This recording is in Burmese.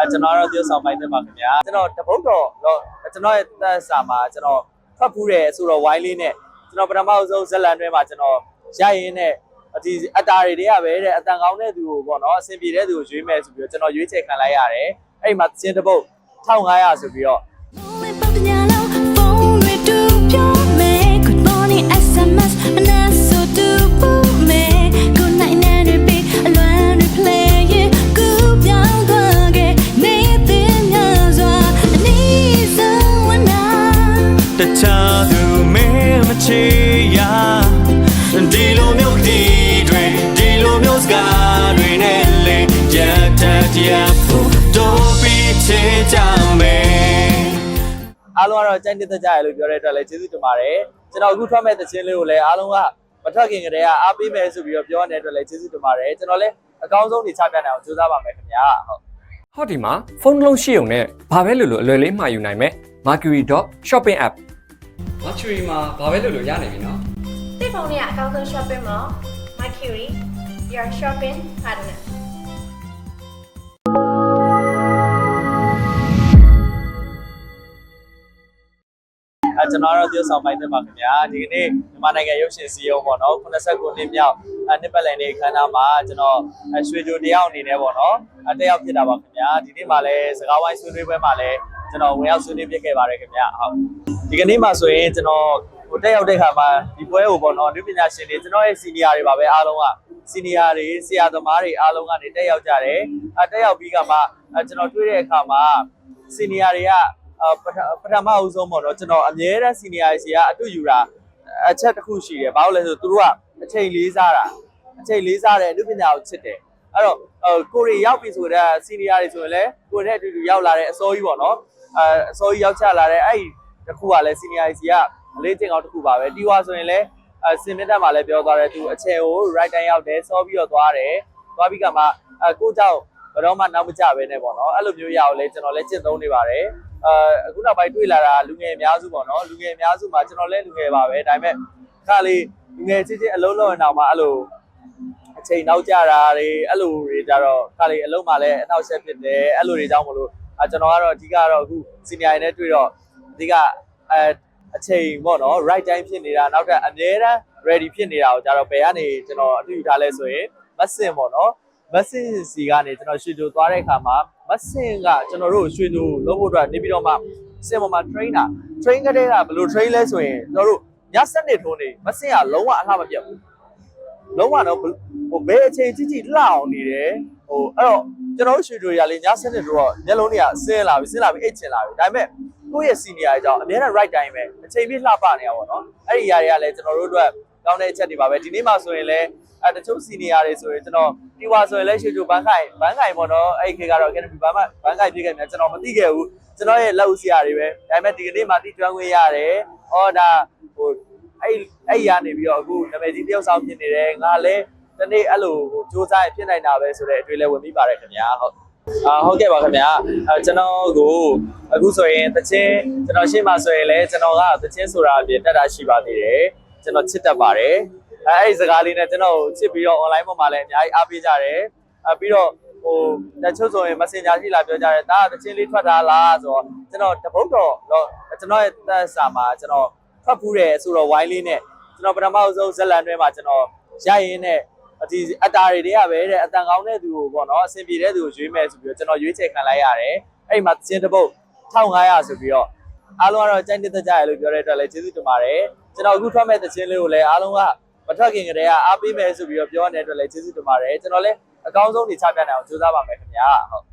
အဲကျွန်တော်ကတော့ပြောဆောင်ပိုင်းတင်ပါခင်ဗျာကျွန်တော်တပုတ်တော်တော့ကျွန်တော်ရဲ့သက်စာမှာကျွန်တော်ဖတ်ဖူးတယ်ဆိုတော့ဝိုင်းလေးနဲ့ကျွန်တော်ပထမဆုံးဇက်လန်တွဲမှာကျွန်တော်ရရင်နဲ့ဒီအတာတွေတွေကပဲတဲ့အတန်ကောင်းတဲ့သူကိုပေါ့နော်အဆင်ပြေတဲ့သူကိုရွေးမယ်ဆိုပြီးတော့ကျွန်တော်ရွေးချယ်ခံလိုက်ရတယ်အဲ့ဒီမှာစင်တပုတ်1500ဆိုပြီးတော့ ချေရဒီလိုမျိုးဒီတွေဒီလိုမျိုးစကားတွေနဲ့လေရတတ်ရဖို့တော့ပြီးချေကြမယ်အားလုံးကတော့ကြိုက်နေတဲ့ကြရလို့ပြောတဲ့အတွက်လည်းကျေးဇူးတင်ပါတယ်ကျွန်တော်အခုထွက်မဲ့သချင်းလေးကိုလည်းအားလုံးကမထွက်ခင်ကတည်းကအားပေးမယ်ဆိုပြီးတော့ပြောနေတဲ့အတွက်လည်းကျေးဇူးတင်ပါတယ်ကျွန်တော်လည်းအကောင်းဆုံးနေချပြနိုင်အောင်ကြိုးစားပါမယ်ခင်ဗျာဟုတ်ဟောဒီမှာဖုန်းတစ်လုံးရှိုံနဲ့ဘာပဲလို့လို့အလွယ်လေးမှာယူနိုင်မယ် Mercury.shopping app Mercury မှာဘာပဲလို့လို့ရနိုင်ပြီနော်တိတ်ဖုန်းလေးကအကောင်းဆုံး shopping mall Mercury your shopping partner အဲကျွန်တော်ကတော့ပြောဆောင်ပိုင်းတင်ပါခင်ဗျာဒီကနေ့မြန်မာနိုင်ငံရုပ်ရှင်စီယုံပေါ့နော်89နှစ်မြောက်အဲနှစ်ပတ်လည်နေ့အခမ်းအနားမှာကျွန်တော်အဲရွှေကြိုတယောက်အနေနဲ့ပေါ့နော်အဲတက်ရောက်ဖြစ်တာပါခင်ဗျာဒီနေ့မှာလည်းစကားဝိုင်းဆွေးနွေးပွဲမှာလည်းကျွန်တော်ဝင်ရောက်ဆွေးနွေးဖြစ်ခဲ့ပါတယ်ခင်ဗျာဟုတ် ဒီကနေ့မှာဆိုရင်ကျွန်တော်ဟိုတက်ရောက်တဲ့ခါမှာဒီပွဲကိုပေါ့နော်အနုပညာရှင်တွေကျွန်တော်ရဲ့စီနီယာတွေပါပဲအားလုံးကစီနီယာတွေဆရာသမားတွေအားလုံးကနေတက်ရောက်ကြတယ်အဲတက်ရောက်ပြီးကမှအဲကျွန်တော်တွေ့တဲ့အခါမှာစီနီယာတွေကအပထပထမအဦးဆုံးပေါ့နော်ကျွန်တော်အမြဲတမ်းစီနီယာစီကအတူယူတာအချက်တစ်ခုရှိတယ်ဘာလို့လဲဆိုသူတို့ကအချိန်လေးစားတာအချိန်လေးစားတယ်အနုပညာကိုချစ်တယ်အဲ့တော့ကိုရီရောက်ပြီဆိုတော့စီနီယာတွေဆိုရင်လည်းကိုရီနဲ့အတူတူရောက်လာတဲ့အစိုးကြီးပေါ့နော်အဲအစိုးကြီးရောက်ချလာတဲ့အဲ့ဒီ တစ်ခုကလည်းစီနီယာစီကအလေးချိန်အောင်တစ်ခုပါပဲတီဝါဆိုရင်လည်းအဲစင်မြတ်တက်မှာလည်းပြောသွားတယ်သူအချိန်ကို right time ရောက်တယ်စောပြီးတော့သွားတယ်သွားပြီးကမှအဲကိုကြောက်ဘယ်တော့မှနောက်မကျပဲနဲ့ပေါ့နော်အဲ့လိုမျိုးရအောင်လဲကျွန်တော်လည်းကျင့်သုံးနေပါတယ်အာအခုနောက်ပိုင်းတွေ့လာတာလူငယ်အများစုပေါ့နော်လူငယ်အများစုမှာကျွန်တော်လည်းလူငယ်ပါပဲဒါပေမဲ့ခါလေးလူငယ်ချင်းချင်းအလုံးလုံးအောင်မှအဲ့လိုအချိန်နောက်ကျတာတွေအဲ့လိုတွေကြတော့ခါလေးအလုံးမှလည်းအနောက်ဆက်ဖြစ်တယ်အဲ့လိုတွေကြောင့်မလို့အကျွန်တော်ကတော့အဓိကတော့အခုစီနီယာတွေနဲ့တွေ့တော့အ ဓိကအဲအချိန်ပေါ့နော် right time ဖြစ်နေတာနောက်ထပ်အများတန်း ready ဖြစ်နေတာကိုကြတော့ဘယ်ကနေကျွန်တော်အထူးယူထားလဲဆိုရင်မဆင်ပေါ့နော်မက်ဆင်စီကနေကျွန်တော်ရွှေတူသွားတဲ့အခါမှာမက်ဆင်ကကျွန်တော်တို့ရွှေတူလုပ်ဖို့အတွက်နေပြီးတော့မှစင်ပေါ်မှာ trainer train ကတဲ့ကဘယ်လို train လဲဆိုရင်ကျွန်တော်တို့ညစက်နေထုံးနေမက်ဆင်ကလုံးဝအလှမပြတ်ဘူးလုံးဝတော့ဟိုဘယ်အချိန်ကြီးကြီးလှအောင်နေတယ်ဟိုအဲ့တော့ကျွန်တော်တို့ရွှေတူရလေညစက်နေတော့မျက်လုံးတွေကဆင်းလာပြီဆင်းလာပြီအိတ်ချင်လာပြီဒါပေမဲ့ ကိုယ့်ရဲ့ senior အကြောင်းအများနဲ့ right time ပဲအချိန်ပြည့်လှပနေရပါတော့အဲ့ဒီຢာတွေကလည်းကျွန်တော်တို့အတွက်ကောင်းတဲ့အချက်တွေပါပဲဒီနေ့မှဆိုရင်လည်းအဲတချို့ senior တွေဆိုရင်ကျွန်တော်ဒီဝါဆိုရင်လည်းရွှေတူဘန်းခိုင်ဘန်းခိုင်ပေါ့နော်အဲ့ဒီခေတ်ကတော့ academy ဘန်းမဘန်းခိုင်ပြည့်ခဲ့မြန်ကျွန်တော်မသိခဲ့ဘူးကျွန်တော်ရဲ့လက်ဦးဆရာတွေပဲဒါပေမဲ့ဒီကနေ့မှသိကျွမ်းခွင့်ရတယ်။အော်ဒါဟိုအဲ့အဲ့ရနေပြီးတော့အခုနာမည်ကြီးတယောက်ဆောင်ဖြစ်နေတယ်ငါလည်းဒီနေ့အဲ့လိုဟိုစူးစမ်းရင်ဖြစ်နိုင်တာပဲဆိုတဲ့အတွေ့အလဲဝင်ပြီးပါတယ်ခင်ဗျာဟုတ် အာဟုတ်ကဲ့ပါခင်ဗျာအဲကျွန်တော်ကိုအခုဆိုရင်တချင်းကျွန်တော်ရှင်းပါဆိုရင်လည်းကျွန်တော်ကတချင်းဆိုတာအပြင်တက်တာရှိပါသေးတယ်ကျွန်တော်ချစ်တတ်ပါတယ်အဲအဲ့ဒီစကားလေးနဲ့ကျွန်တော်ကိုချစ်ပြီးတော့ online ပေါ်မှာလည်းအများကြီးအားပေးကြတယ်အဲပြီးတော့ဟိုတချို့ဆိုရင် messenger ရှိလာပြောကြတယ်ဒါကတချင်းလေးထွက်တာလားဆိုတော့ကျွန်တော်တပုတ်တော့တော့ကျွန်တော်ရဲ့သက်စာမှာကျွန်တော်ထွက်ဖူးတယ်ဆိုတော့ wine လေးနဲ့ကျွန်တော်ပထမဆုံးဇက်လန်တွဲမှာကျွန်တော်ရရင်နဲ့ ဒီအတာတွေတွေကပဲတဲ့အတန်ကောင်းတဲ့သူကိုပေါ့နော်အဆင်ပြေတဲ့သူကိုရွေးမယ်ဆိုပြီးတော့ကျွန်တော်ရွေးချယ်ခံလိုက်ရတယ်အဲ့ဒီမှာသင်းတစ်ပုတ်1500ဆိုပြီးတော့အားလုံးကတော့ကြိုက်နေတဲ့ကြရလို့ပြောတဲ့အတွက်လည်းကျေးဇူးတင်ပါတယ်ကျွန်တော်အခုထွက်မဲ့သင်းလေးကိုလည်းအားလုံးကမထွက်ခင်ကတည်းကအားပေးမယ်ဆိုပြီးတော့ပြောနေတဲ့အတွက်လည်းကျေးဇူးတင်ပါတယ်ကျွန်တော်လည်းအကောင်းဆုံးနေချပြနိုင်အောင်ကြိုးစားပါမယ်ခင်ဗျာဟုတ်